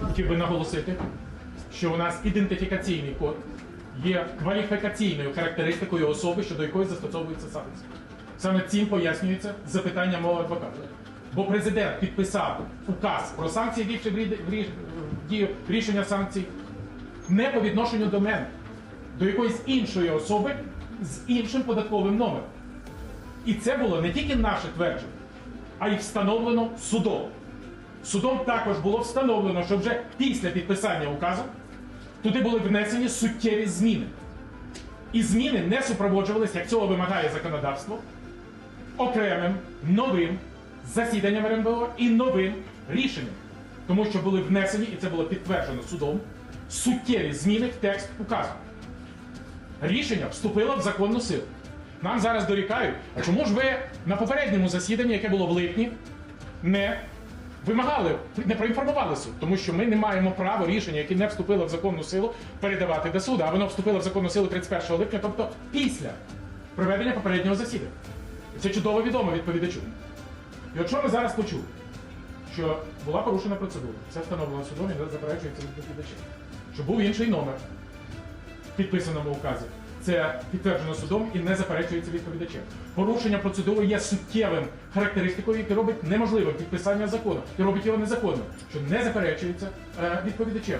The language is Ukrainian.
хотів би наголосити, що у нас ідентифікаційний код є кваліфікаційною характеристикою особи, щодо якої застосовується санкція. Саме цим пояснюється запитання мого адвоката. Бо президент підписав указ про санкції, ввівши в дію рішення санкцій, не по відношенню до мене, до якоїсь іншої особи з іншим податковим номером. І це було не тільки наше твердження, а й встановлено судом. Судом також було встановлено, що вже після підписання указу туди були внесені суттєві зміни. І зміни не супроводжувалися, як цього вимагає законодавство, окремим новим засіданням РНБО і новим рішенням. Тому що були внесені, і це було підтверджено судом, суттєві зміни в текст указу. Рішення вступило в законну силу. Нам зараз дорікають, а чому ж ви на попередньому засіданні, яке було в липні, не вимагали, не проінформували суд, тому що ми не маємо права рішення, яке не вступило в законну силу, передавати до суду, а воно вступило в законну силу 31 липня, тобто після проведення попереднього засідання. Це чудово відомо відповідачу. І от що ми зараз почули? Що була порушена процедура, це встановлено судом і не заперечується відповідачем. Що був інший номер в підписаному указі. Це підтверджено судом і не заперечується відповідачем. Порушення процедури є суттєвим характеристикою, яке робить неможливим підписання закону і робить його незаконним, що не заперечується е, відповідачем.